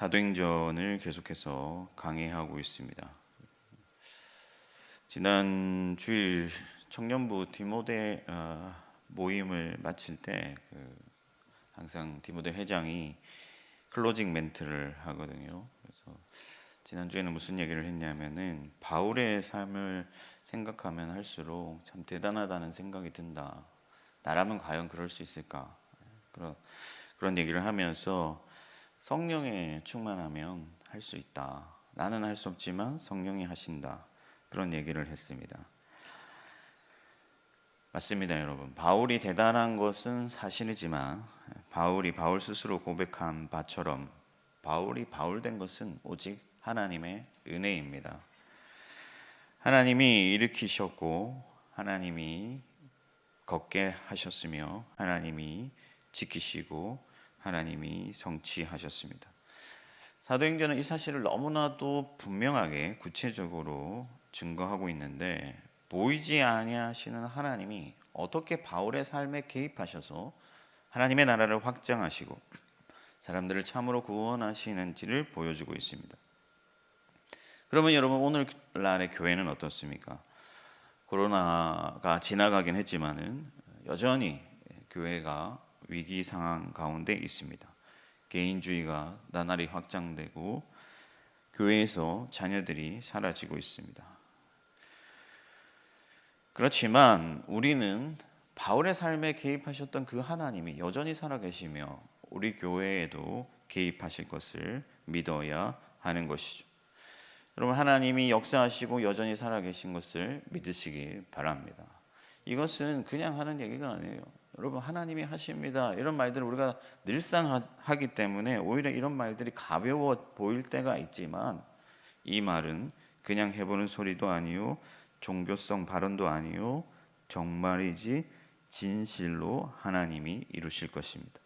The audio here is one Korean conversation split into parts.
사도행전을 계속해서 강의하고 있습니다. 지난 주일 청년부 디모데 어, 모임을 마칠 때그 항상 디모데 회장이 클로징 멘트를 하거든요. 그래서 지난 주에는 무슨 얘기를 했냐면은 바울의 삶을 생각하면 할수록 참 대단하다는 생각이 든다. 나라면 과연 그럴 수 있을까? 그런 그런 얘기를 하면서 성령에 충만하면 할 수 있다. 나는 할 수 없지만 성령이 하신다. 그런 얘기를 했습니다. 맞습니다, 여러분. 바울이 대단한 것은 사실이지만 바울이 바울 스스로 고백한 바처럼 바울이 바울 된 것은 오직 하나님의 은혜입니다. 하나님이 일으키셨고 하나님이 걷게 하셨으며 하나님이 지키시고 하나님이 성취하셨습니다. 사도행전은 이 사실을 너무나도 분명하게 구체적으로 증거하고 있는데 보이지 아니하시는 하나님이 어떻게 바울의 삶에 개입하셔서 하나님의 나라를 확장하시고 사람들을 참으로 구원하시는지를 보여주고 있습니다. 그러면 여러분 오늘날의 교회는 어떻습니까? 코로나가 지나가긴 했지만은 여전히 교회가 위기 상황 가운데 있습니다. 개인주의가 나날이 확장되고 교회에서 자녀들이 사라지고 있습니다. 그렇지만 우리는 바울의 삶에 개입하셨던 그 하나님이 여전히 살아계시며 우리 교회에도 개입하실 것을 믿어야 하는 것이죠. 여러분 하나님이 역사하시고 여전히 살아계신 것을 믿으시기 바랍니다. 이것은 그냥 하는 얘기가 아니에요. 여러분 하나님이 하십니다. 이런 말들을 우리가 늘상 하기 때문에 오히려 이런 말들이 가벼워 보일 때가 있지만 이 말은 그냥 해보는 소리도 아니요 종교성 발언도 아니요 정말이지 진실로 하나님이 이루실 것입니다.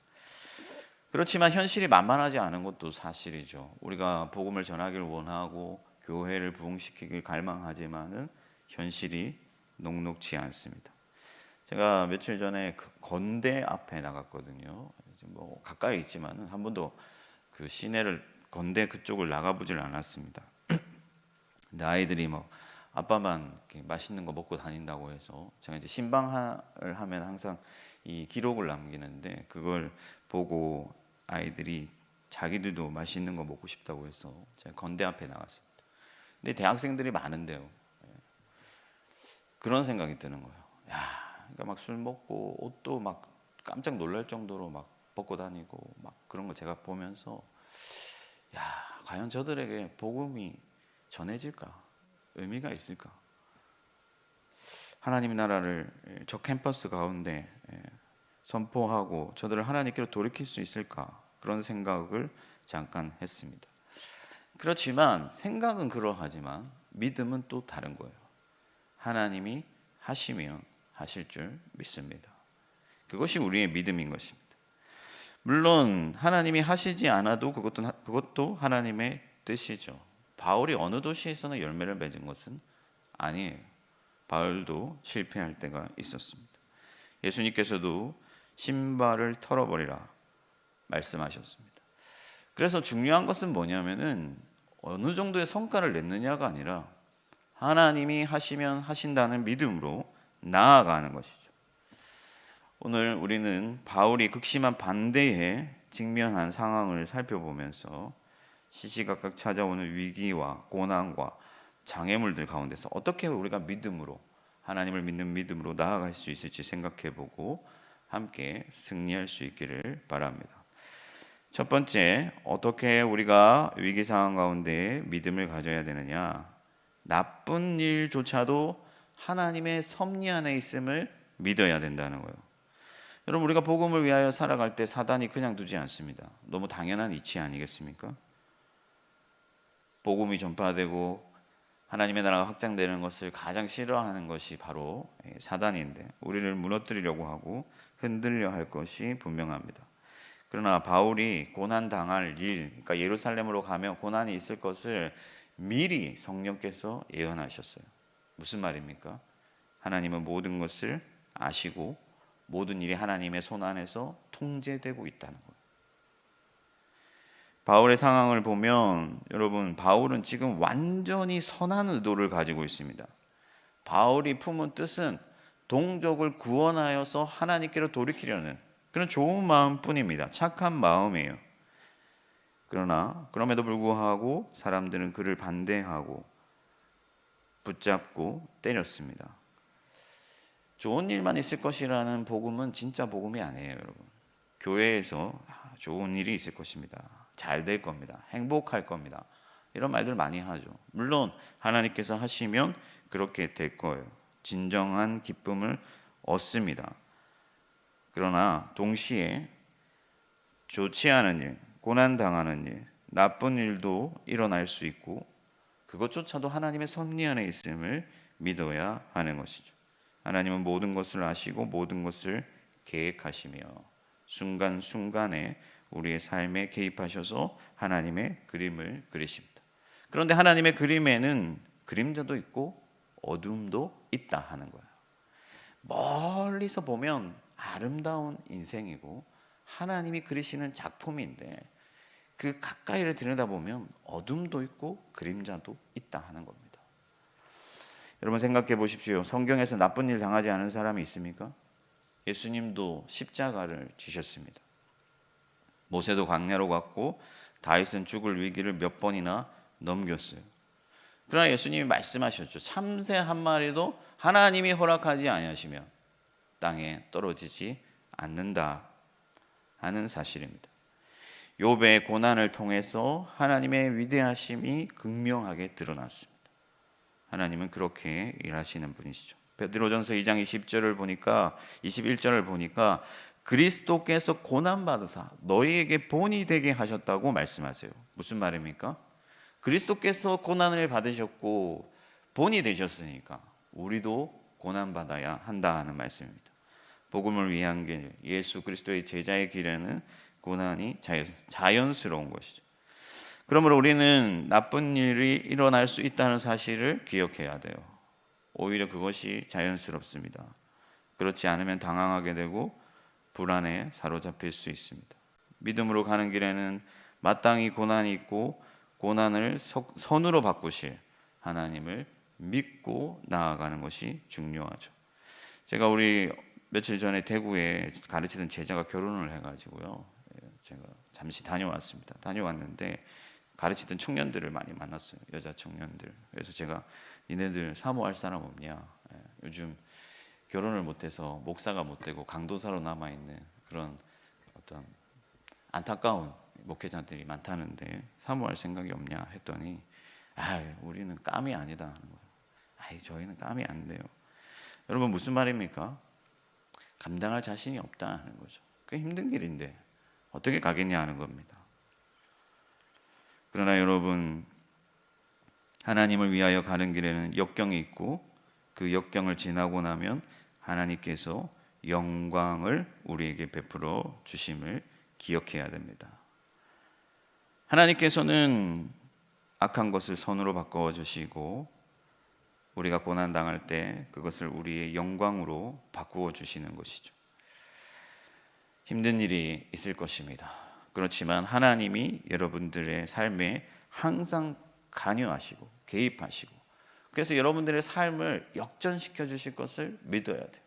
그렇지만 현실이 만만하지 않은 것도 사실이죠. 우리가 복음을 전하기를 원하고 교회를 부흥시키길 갈망하지만은 현실이 녹록치 않습니다. 제가 며칠 전에 그 건대 앞에 나갔거든요. 뭐 가까이 있지만은 한 번도 그 시내를 건대 그쪽을 나가보질 않았습니다. 근데 아이들이 뭐 아빠만 맛있는 거 먹고 다닌다고 해서 제가 이제 신방을 하면 항상 이 기록을 남기는데 그걸 보고 아이들이 자기들도 맛있는 거 먹고 싶다고 해서 제가 건대 앞에 나갔습니다. 근데 대학생들이 많은데요. 예. 그런 생각이 드는 거예요. 야, 그러니까 막 술 먹고 옷도 막 깜짝 놀랄 정도로 막 벗고 다니고 막 그런 거 제가 보면서 야, 과연 저들에게 복음이 전해질까? 의미가 있을까? 하나님의 나라를 저 캠퍼스 가운데 예, 선포하고 저들을 하나님께로 돌이킬 수 있을까? 그런 생각을 잠깐 했습니다. 그렇지만 생각은 그러하지만 믿음은 또 다른 거예요. 하나님이 하시면 하실 줄 믿습니다. 그것이 우리의 믿음인 것입니다. 물론 하나님이 하시지 않아도 그것도 그것도 하나님의 뜻이죠. 바울이 어느 도시에서나 열매를 맺은 것은 아니에요. 바울도 실패할 때가 있었습니다. 예수님께서도 신발을 털어버리라 말씀하셨습니다. 그래서 중요한 것은 뭐냐면은 어느 정도의 성과를 냈느냐가 아니라 하나님이 하시면 하신다는 믿음으로 나아가는 것이죠. 오늘 우리는 바울이 극심한 반대에 직면한 상황을 살펴보면서 시시각각 찾아오는 위기와 고난과 장애물들 가운데서 어떻게 우리가 믿음으로 하나님을 믿는 믿음으로 나아갈 수 있을지 생각해 보고 함께 승리할 수 있기를 바랍니다. 첫 번째, 어떻게 우리가 위기 상황 가운데 믿음을 가져야 되느냐? 나쁜 일조차도 하나님의 섭리 안에 있음을 믿어야 된다는 거예요. 여러분 우리가 복음을 위하여 살아갈 때 사단이 그냥 두지 않습니다. 너무 당연한 이치 아니겠습니까? 복음이 전파되고 하나님의 나라가 확장되는 것을 가장 싫어하는 것이 바로 사단인데 우리를 무너뜨리려고 하고 흔들려 할 것이 분명합니다. 그러나 바울이 고난 당할 일, 그러니까 예루살렘으로 가면 고난이 있을 것을 미리 성령께서 예언하셨어요. 무슨 말입니까? 하나님은 모든 것을 아시고 모든 일이 하나님의 손 안에서 통제되고 있다는 거예요. 바울의 상황을 보면 여러분 바울은 지금 완전히 선한 의도를 가지고 있습니다. 바울이 품은 뜻은 동족을 구원하여서 하나님께로 돌이키려는 그런 좋은 마음뿐입니다. 착한 마음이에요. 그러나 그럼에도 불구하고 사람들은 그를 반대하고 붙잡고 때렸습니다. 좋은 일만 있을 것이라는 복음은 진짜 복음이 아니에요, 여러분. 교회에서 좋은 일이 있을 것입니다. 잘 될 겁니다. 행복할 겁니다. 이런 말들 많이 하죠. 물론 하나님께서 하시면 그렇게 될 거예요. 진정한 기쁨을 얻습니다. 그러나 동시에 좋지 않은 일, 고난 당하는 일, 나쁜 일도 일어날 수 있고 그것조차도 하나님의 섭리 안에 있음을 믿어야 하는 것이죠. 하나님은 모든 것을 아시고 모든 것을 계획하시며 순간순간에 우리의 삶에 개입하셔서 하나님의 그림을 그리십니다. 그런데 하나님의 그림에는 그림자도 있고 어둠도 있다 하는 거예요. 멀리서 보면 아름다운 인생이고 하나님이 그리시는 작품인데 그 가까이를 들여다보면 어둠도 있고 그림자도 있다 하는 겁니다. 여러분 생각해 보십시오. 성경에서 나쁜 일 당하지 않은 사람이 있습니까? 예수님도 십자가를 지셨습니다. 모세도 광야로 갔고 다윗은 죽을 위기를 몇 번이나 넘겼어요. 그러나 예수님이 말씀하셨죠. 참새 한 마리도 하나님이 허락하지 아니하시면 땅에 떨어지지 않는다 하는 사실입니다. 욥의 고난을 통해서 하나님의 위대하심이 극명하게 드러났습니다. 하나님은 그렇게 일하시는 분이시죠. 베드로전서 2장 20절을 보니까 21절을 보니까 그리스도께서 고난 받으사 너희에게 본이 되게 하셨다고 말씀하세요. 무슨 말입니까? 그리스도께서 고난을 받으셨고 본이 되셨으니까 우리도 고난 받아야 한다 하는 말씀입니다. 복음을 위한 길, 예수 그리스도의 제자의 길에는 고난이 자연 스러운 것이죠. 그러므로 우리는 나쁜 일이 일어날 수 있다는 사실을 기억해야 돼요. 오히려 그것이 자연스럽습니다. 그렇지 않으면 당황하게 되고 불안에 사로잡힐 수 있습니다. 믿음으로 가는 길에는 마땅히 고난이 있고 고난을 선으로 바꾸실 하나님을 믿고 나아가는 것이 중요하죠. 제가 우리 며칠 전에 대구에 가르치던 제자가 결혼을 해가지고요. 예, 제가 잠시 다녀왔습니다. 다녀왔는데 가르치던 청년들을 많이 만났어요. 여자 청년들. 그래서 제가 니네들 사모할 사람 없냐? 예, 요즘 결혼을 못해서 목사가 못 되고 강도사로 남아 있는 그런 어떤 안타까운 목회자들이 많다는데 사모할 생각이 없냐 했더니 아 우리는 깜이 아니다 하는 거예요. 아 저희는 깜이 안 돼요. 여러분 무슨 말입니까? 감당할 자신이 없다 하는 거죠. 그 힘든 길인데 어떻게 가겠냐 하는 겁니다. 그러나 여러분 하나님을 위하여 가는 길에는 역경이 있고 그 역경을 지나고 나면 하나님께서 영광을 우리에게 베풀어 주심을 기억해야 됩니다. 하나님께서는 악한 것을 선으로 바꿔 주시고 우리가 고난 당할 때 그것을 우리의 영광으로 바꾸어 주시는 것이죠. 힘든 일이 있을 것입니다. 그렇지만 하나님이 여러분들의 삶에 항상 관여하시고 개입하시고 그래서 여러분들의 삶을 역전시켜 주실 것을 믿어야 돼요.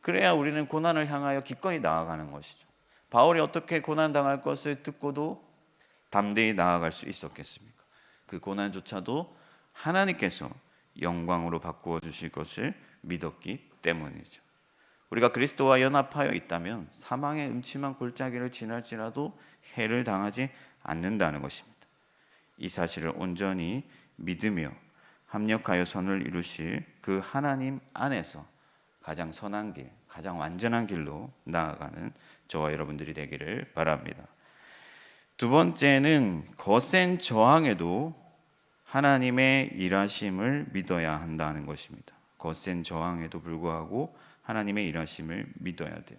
그래야 우리는 고난을 향하여 기꺼이 나아가는 것이죠. 바울이 어떻게 고난 당할 것을 듣고도 담대히 나아갈 수 있었겠습니까? 그 고난조차도 하나님께서 영광으로 바꾸어 주실 것을 믿었기 때문이죠. 우리가 그리스도와 연합하여 있다면 사망의 음침한 골짜기를 지날지라도 해를 당하지 않는다는 것입니다. 이 사실을 온전히 믿으며 합력하여 선을 이루실 그 하나님 안에서 가장 선한 길, 가장 완전한 길로 나아가는 저와 여러분들이 되기를 바랍니다. 두 번째는 거센 저항에도 하나님의 일하심을 믿어야 한다는 것입니다. 거센 저항에도 불구하고 하나님의 일하심을 믿어야 돼요.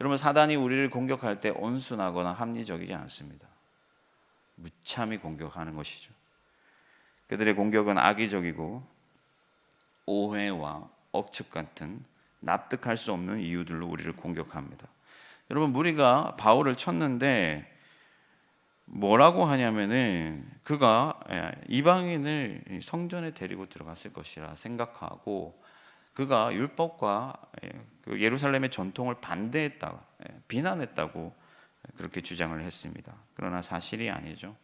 여러분 사단이 우리를 공격할 때 온순하거나 합리적이지 않습니다. 무참히 공격하는 것이죠. 그들의 공격은 악의적이고 오해와 억측 같은 납득할 수 없는 이유들로 우리를 공격합니다. 여러분 무리가 바울을 쳤는데 뭐라고 하냐면은 그가 예, 이방인을 성전에 데리고 들어갔을 것이라 생각하고 그가 율법과 예, 그 예루살렘의 전통을 반대했다고 예, 비난했다고 그렇게 주장을 했습니다. 그러나 사실이 아니죠.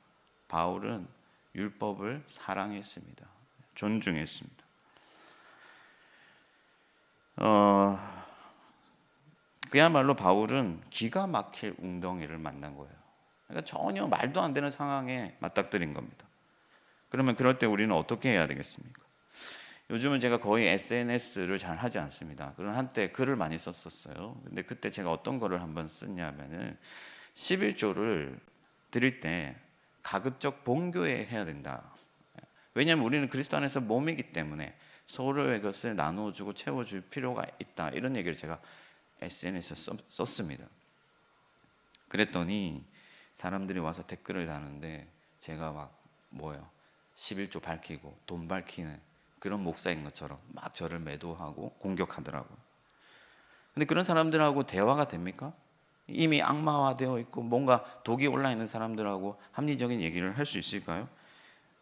바울은 율법을 사랑했습니다. 존중했습니다. 어, 그야말로 바울은 기가 막힐 웅덩이를 만난 거예요. 그러니까 전혀 말도 안 되는 상황에 맞닥뜨린 겁니다. 그러면 그럴 때 우리는 어떻게 해야 되겠습니까? 요즘은 제가 거의 SNS를 잘 하지 않습니다. 그런 한때 글을 많이 썼었어요. 근데 그때 제가 어떤 거를 한번 썼냐면은 11조를 드릴 때 가급적 본교에 해야 된다. 왜냐하면 우리는 그리스도 안에서 몸이기 때문에 서로의 것을 나눠주고 채워줄 필요가 있다. 이런 얘기를 제가 SNS에 썼습니다. 그랬더니 사람들이 와서 댓글을 다는데 제가 막 뭐요 11조 밝히고 돈 밝히는 그런 목사인 것처럼 막 저를 매도하고 공격하더라고요. 근데 그런 사람들하고 대화가 됩니까? 이미 악마화되어 있고 뭔가 독이 올라 있는 사람들하고 합리적인 얘기를 할 수 있을까요?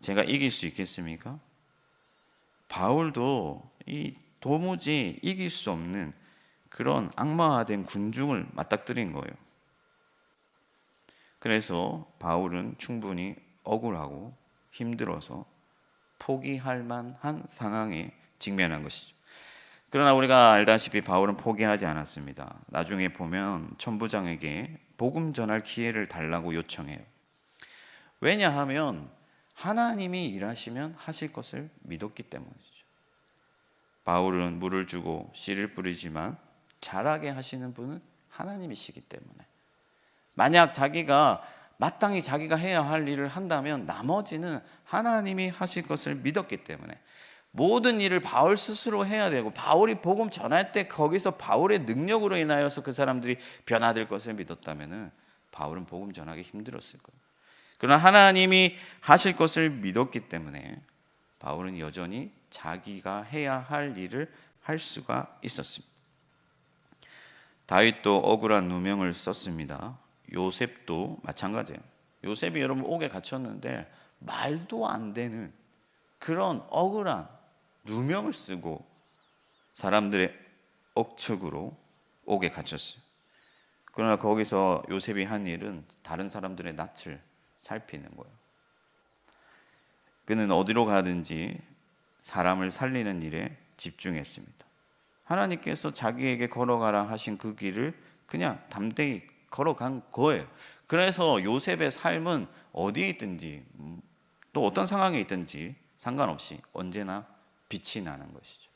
제가 이길 수 있겠습니까? 바울도 이 도무지 이길 수 없는 그런 악마화된 군중을 맞닥뜨린 거예요. 그래서 바울은 충분히 억울하고 힘들어서 포기할 만한 상황에 직면한 것이죠. 그러나 우리가 알다시피 바울은 포기하지 않았습니다. 나중에 보면 천부장에게 복음 전할 기회를 달라고 요청해요. 왜냐하면 하나님이 일하시면 하실 것을 믿었기 때문이죠. 바울은 물을 주고 씨를 뿌리지만 자라게 하시는 분은 하나님이시기 때문에 만약 자기가 마땅히 자기가 해야 할 일을 한다면 나머지는 하나님이 하실 것을 믿었기 때문에 모든 일을 바울 스스로 해야 되고 바울이 복음 전할 때 거기서 바울의 능력으로 인하여서 그 사람들이 변화될 것을 믿었다면은 바울은 복음 전하기 힘들었을 거예요. 그러나 하나님이 하실 것을 믿었기 때문에 바울은 여전히 자기가 해야 할 일을 할 수가 있었습니다. 다윗도 억울한 누명을 썼습니다. 요셉도 마찬가지예요. 요셉이 여러분 옥에 갇혔는데 말도 안 되는 그런 억울한 누명을 쓰고 사람들의 억측으로 옥에 갇혔어요. 그러나 거기서 요셉이 한 일은 다른 사람들의 낯을 살피는 거예요. 그는 어디로 가든지 사람을 살리는 일에 집중했습니다. 하나님께서 자기에게 걸어가라 하신 그 길을 그냥 담대히 걸어간 거예요. 그래서 요셉의 삶은 어디에 있든지 음, 또 어떤 상황에 있든지 상관없이 언제나 빛이 나는 것이죠.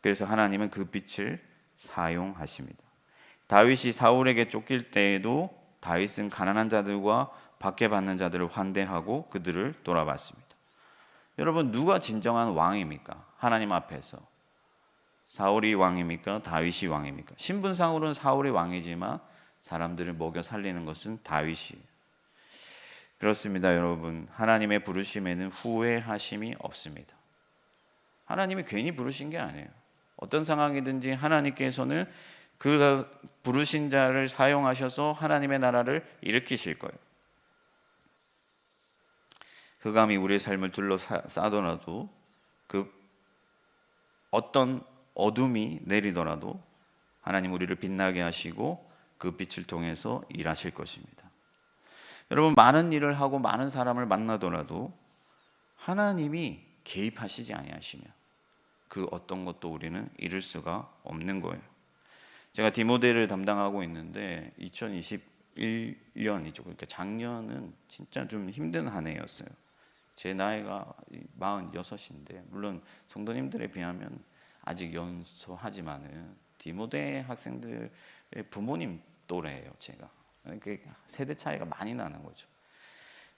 그래서 하나님은 그 빛을 사용하십니다. 다윗이 사울에게 쫓길 때에도 다윗은 가난한 자들과 박해받는 자들을 환대하고 그들을 돌아봤습니다. 여러분 누가 진정한 왕입니까? 하나님 앞에서 사울이 왕입니까? 다윗이 왕입니까? 신분상으로는 사울이 왕이지만 사람들을 먹여 살리는 것은 다윗이. 그렇습니다, 여러분. 하나님의 부르심에는 후회하심이 없습니다. 하나님이 괜히 부르신 게 아니에요. 어떤 상황이든지 하나님께서는 그 부르신 자를 사용하셔서 하나님의 나라를 일으키실 거예요. 흑암이 우리의 삶을 둘러싸더라도 그 어떤 어둠이 내리더라도 하나님 우리를 빛나게 하시고 그 빛을 통해서 일하실 것입니다. 여러분 많은 일을 하고 많은 사람을 만나더라도 하나님이 개입하시지 아니하시면 그 어떤 것도 우리는 이룰 수가 없는 거예요. 제가 디모데를 담당하고 있는데 2021년이죠. 그러니까 작년은 진짜 좀 힘든 한 해였어요. 제 나이가 46인데 물론 성도님들에 비하면 아직 연소하지만은 디모데 학생들의 부모님 또래예요, 제가. 그 세대 차이가 많이 나는 거죠.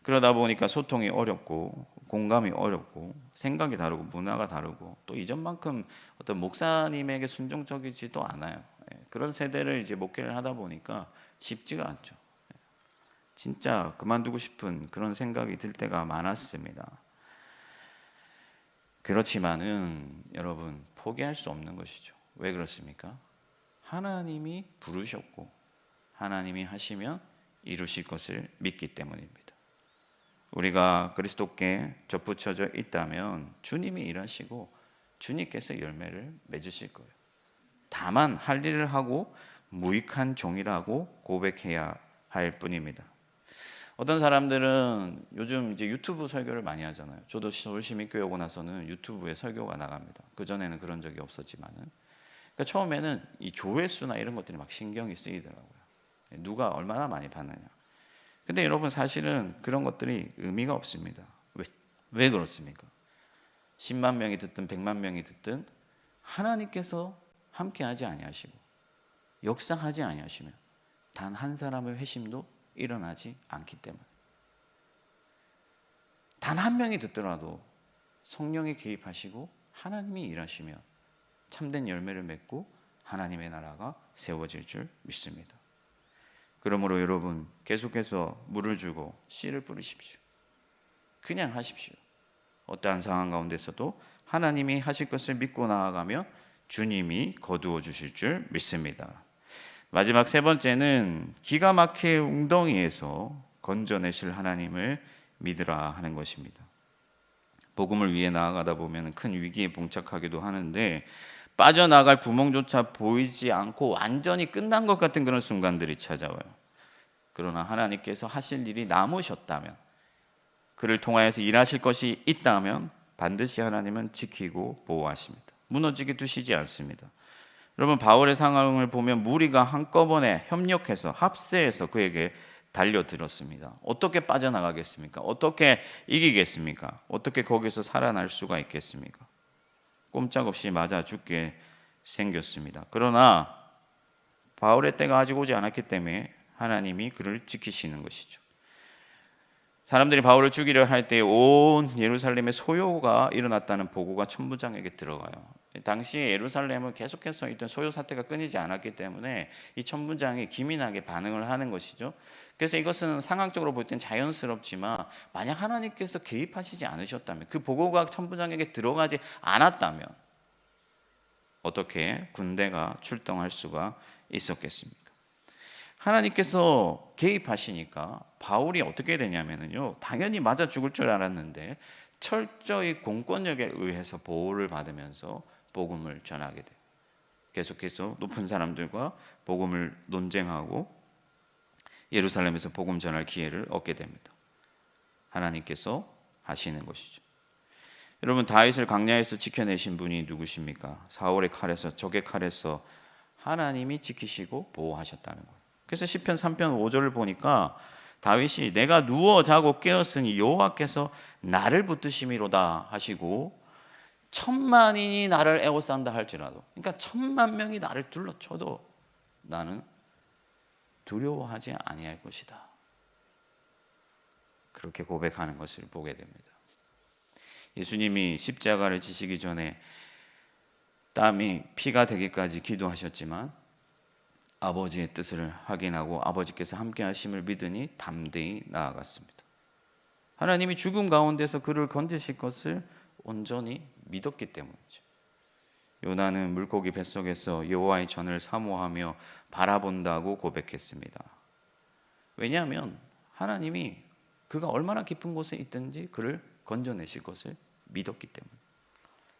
그러다 보니까 소통이 어렵고 공감이 어렵고 생각이 다르고 문화가 다르고 또 이전만큼 어떤 목사님에게 순종적이지도 않아요. 예, 그런 세대를 이제 목회를 하다 보니까 쉽지가 않죠. 예, 진짜 그만두고 싶은 그런 생각이 들 때가 많았습니다. 그렇지만은 여러분 포기할 수 없는 것이죠. 왜 그렇습니까? 하나님이 부르셨고 하나님이 하시면 이루실 것을 믿기 때문입니다. 우리가 그리스도께 접붙여져 있다면 주님이 일하시고 주님께서 열매를 맺으실 거예요. 다만 할 일을 하고 무익한 종이라고 고백해야 할 뿐입니다. 어떤 사람들은 요즘 이제 유튜브 설교를 많이 하잖아요. 저도 서울시민교회 오고 나서는 유튜브에 설교가 나갑니다. 그 전에는 그런 적이 없었지만은, 그러니까 처음에는 이 조회수나 이런 것들이 막 신경이 쓰이더라고요. 누가 얼마나 많이 봤느냐. 근데 여러분 사실은 그런 것들이 의미가 없습니다. 왜, 왜 그렇습니까? 10만 명이 듣든 100만 명이 듣든 하나님께서 함께 하지 아니하시고 역사하지 아니하시면 단 한 사람의 회심도 일어나지 않기 때문에 단 한 명이 듣더라도 성령이 개입하시고 하나님이 일하시며 참된 열매를 맺고 하나님의 나라가 세워질 줄 믿습니다. 그러므로 여러분 계속해서 물을 주고 씨를 뿌리십시오. 그냥 하십시오. 어떠한 상황 가운데서도 하나님이 하실 것을 믿고 나아가며 주님이 거두어 주실 줄 믿습니다. 마지막 세 번째는 기가 막힐 웅덩이에서 건져내실 하나님을 믿으라 하는 것입니다. 복음을 위해 나아가다 보면 큰 위기에 봉착하기도 하는데 빠져나갈 구멍조차 보이지 않고 완전히 끝난 것 같은 그런 순간들이 찾아와요. 그러나 하나님께서 하실 일이 남으셨다면 그를 통하여서 일하실 것이 있다면 반드시 하나님은 지키고 보호하십니다. 무너지게 두시지 않습니다. 여러분 바울의 상황을 보면 무리가 한꺼번에 협력해서 합세해서 그에게 달려들었습니다. 어떻게 빠져나가겠습니까? 어떻게 이기겠습니까? 어떻게 거기서 살아날 수가 있겠습니까? 꼼짝없이 맞아 죽게 생겼습니다. 그러나 바울의 때가 아직 오지 않았기 때문에 하나님이 그를 지키시는 것이죠. 사람들이 바울을 죽이려 할 때 온 예루살렘에 소요가 일어났다는 보고가 천부장에게 들어가요. 당시 예루살렘은 계속해서 있던 소요 사태가 끊이지 않았기 때문에 이 천부장이 기민하게 반응을 하는 것이죠. 그래서 이것은 상황적으로 볼 땐 자연스럽지만 만약 하나님께서 개입하시지 않으셨다면 그 보고가 천부장에게 들어가지 않았다면 어떻게 군대가 출동할 수가 있었겠습니까? 하나님께서 개입하시니까 바울이 어떻게 되냐면요. 당연히 맞아 죽을 줄 알았는데 철저히 공권력에 의해서 보호를 받으면서 복음을 전하게 돼요. 계속해서 높은 사람들과 복음을 논쟁하고 예루살렘에서 복음 전할 기회를 얻게 됩니다. 하나님께서 하시는 것이죠. 여러분 다윗을 광야에서 지켜내신 분이 누구십니까? 사울의 칼에서 적의 칼에서 하나님이 지키시고 보호하셨다는 거예요. 그래서 시편 3편 5절을 보니까 다윗이 내가 누워 자고 깨었으니 여호와께서 나를 붙드심이로다 하시고 천만인이 나를 애워싼다 할지라도 그러니까 천만 명이 나를 둘러쳐도 나는 두려워하지 아니할 것이다. 그렇게 고백하는 것을 보게 됩니다. 예수님이 십자가를 지시기 전에 땀이 피가 되기까지 기도하셨지만 아버지의 뜻을 확인하고 아버지께서 함께 하심을 믿으니 담대히 나아갔습니다. 하나님이 죽음 가운데서 그를 건지실 것을 온전히 믿었기 때문이죠. 요나는 물고기 뱃속에서 여호와의 전을 사모하며 바라본다고 고백했습니다. 왜냐하면 하나님이 그가 얼마나 깊은 곳에 있든지 그를 건져내실 것을 믿었기 때문에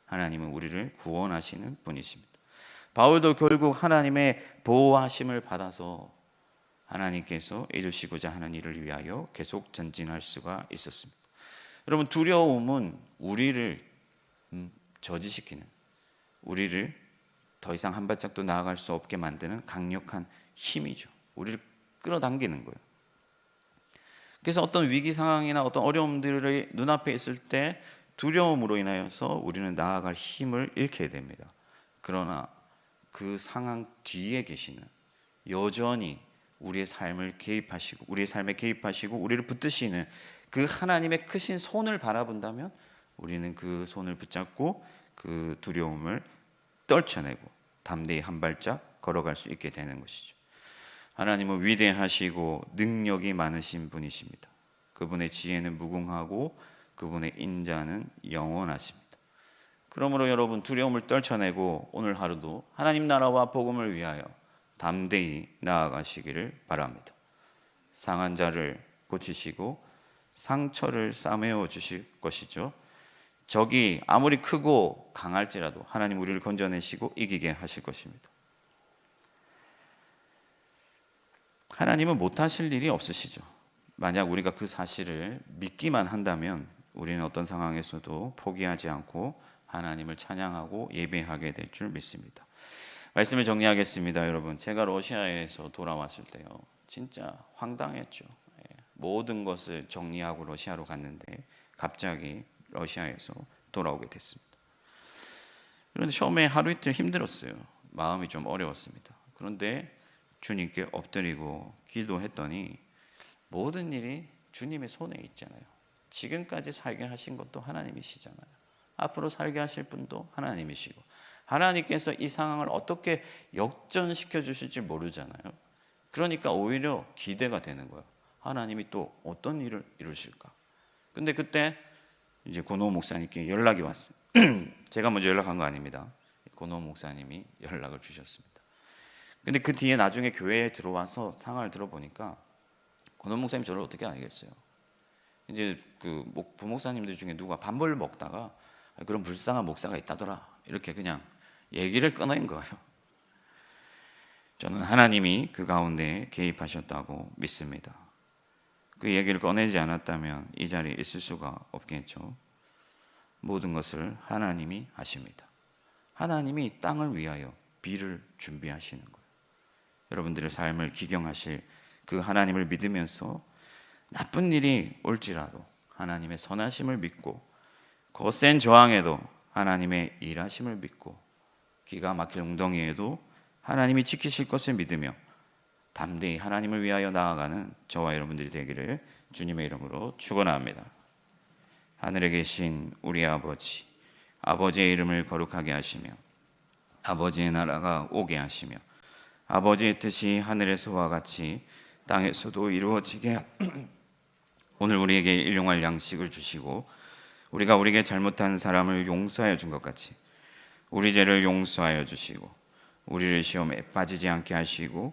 하나님은 우리를 구원하시는 분이십니다. 바울도 결국 하나님의 보호하심을 받아서 하나님께서 이루시고자 하는 일을 위하여 계속 전진할 수가 있었습니다. 여러분 두려움은 우리를 음, 저지시키는 우리를 더 이상 한 발짝도 나아갈 수 없게 만드는 강력한 힘이죠. 우리를 끌어당기는 거예요. 그래서 어떤 위기 상황이나 어떤 어려움들이 눈앞에 있을 때 두려움으로 인하여서 우리는 나아갈 힘을 잃게 됩니다. 그러나 그 상황 뒤에 계시는 여전히 우리의 삶을 개입하시고 우리의 삶에 개입하시고 우리를 붙드시는 그 하나님의 크신 손을 바라본다면 우리는 그 손을 붙잡고 그 두려움을 떨쳐내고 담대히 한 발짝 걸어갈 수 있게 되는 것이죠. 하나님은 위대하시고 능력이 많으신 분이십니다. 그분의 지혜는 무궁하고 그분의 인자는 영원하십니다. 그러므로 여러분 두려움을 떨쳐내고 오늘 하루도 하나님 나라와 복음을 위하여 담대히 나아가시기를 바랍니다. 상한 자를 고치시고 상처를 싸매어 주실 것이죠. 적이 아무리 크고 강할지라도 하나님 우리를 건져내시고 이기게 하실 것입니다. 하나님은 못하실 일이 없으시죠. 만약 우리가 그 사실을 믿기만 한다면 우리는 어떤 상황에서도 포기하지 않고 하나님을 찬양하고 예배하게 될 줄 믿습니다. 말씀을 정리하겠습니다, 여러분. 제가 러시아에서 돌아왔을 때요, 진짜 황당했죠. 예, 모든 것을 정리하고 러시아로 갔는데 갑자기 러시아에서 돌아오게 됐습니다. 그런데 처음에 하루 이틀 힘들었어요. 마음이 좀 어려웠습니다. 그런데 주님께 엎드리고 기도했더니 모든 일이 주님의 손에 있잖아요. 지금까지 살게 하신 것도 하나님이시잖아요. 앞으로 살게 하실 분도 하나님이시고 하나님께서 이 상황을 어떻게 역전시켜 주실지 모르잖아요. 그러니까 오히려 기대가 되는 거예요. 하나님이 또 어떤 일을 이루실까? 근데 그때 이제 고노 목사님께 연락이 왔어요. 제가 먼저 연락한 거 아닙니다. 고노 목사님이 연락을 주셨습니다. 근데 그 뒤에 나중에 교회에 들어와서 상황을 들어보니까 고노 목사님 저를 어떻게 알겠어요? 이제 그 목- 부목사님들 중에 누가 밥을 먹다가 그런 불쌍한 목사가 있다더라 이렇게 그냥 얘기를 꺼낸 거예요. 저는 하나님이 그 가운데 개입하셨다고 믿습니다. 그 얘기를 꺼내지 않았다면 이 자리에 있을 수가 없겠죠. 모든 것을 하나님이 하십니다. 하나님이 땅을 위하여 비를 준비하시는 거예요. 여러분들의 삶을 기경하실 그 하나님을 믿으면서 나쁜 일이 올지라도 하나님의 선하심을 믿고 거센 저항에도 하나님의 일하심을 믿고 기가 막힐 웅덩이에도 하나님이 지키실 것을 믿으며 담대히 하나님을 위하여 나아가는 저와 여러분들이 되기를 주님의 이름으로 축원합니다. 하늘에 계신 우리 아버지 아버지의 이름을 거룩하게 하시며 아버지의 나라가 오게 하시며 아버지의 뜻이 하늘에서와 같이 땅에서도 이루어지게 하- 오늘 우리에게 일용할 양식을 주시고 우리가 우리에게 잘못한 사람을 용서하여 준 것 같이 우리 죄를 용서하여 주시고 우리를 시험에 빠지지 않게 하시고